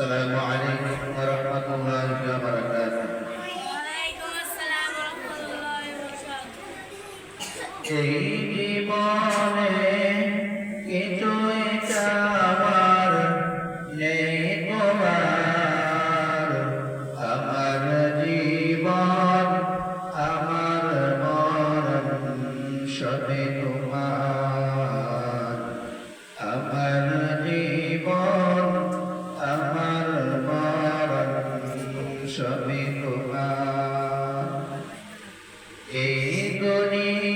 السلام عليكم ورحمة الله وبركاته ওয়ালাইকুম আসসালাম রহমতুল্লাহ এই জীবনে কিছুই চাওয়ার নেই তোমার আমার জীবন আমার মরণ সবে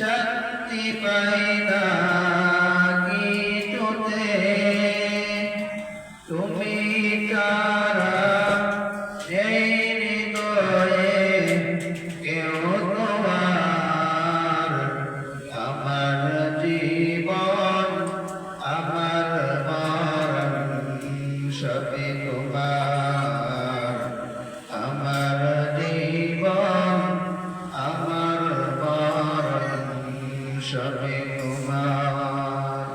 শক্তি পাই না তুমি তারা এই হৃদয়ে কেউ তোমার আমার জীবন আমার মরণ সবে তোমার সবে তোমার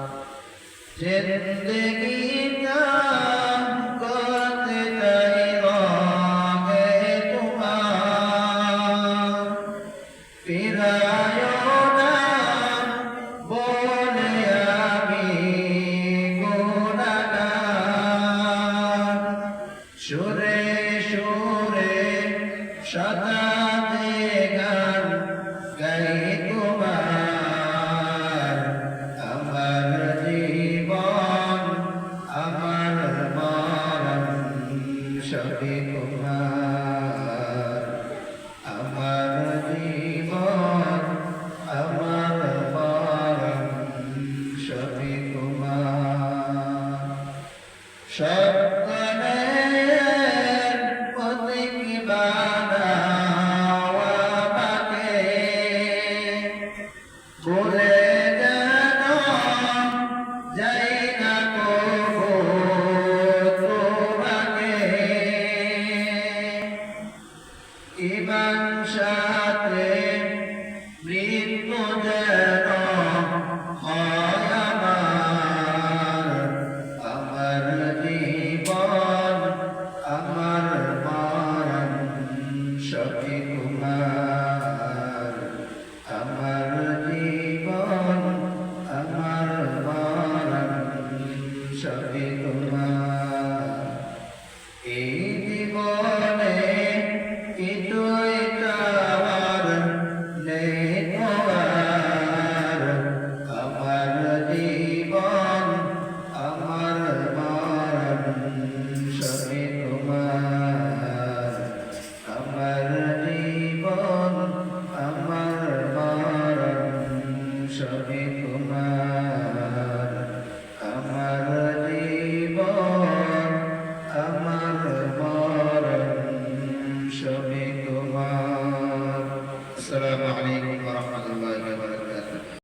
জিন্দগিটা করতে চাই রঙে তোমার ফিরায় না বলে আমি গুণাগার সুরে সুরে সদাতে সবে তোমার আমার জীবন আমার মরণ সবে তোমার। সকলের প্রতীক বানাও আমাকে। ভুলে সবে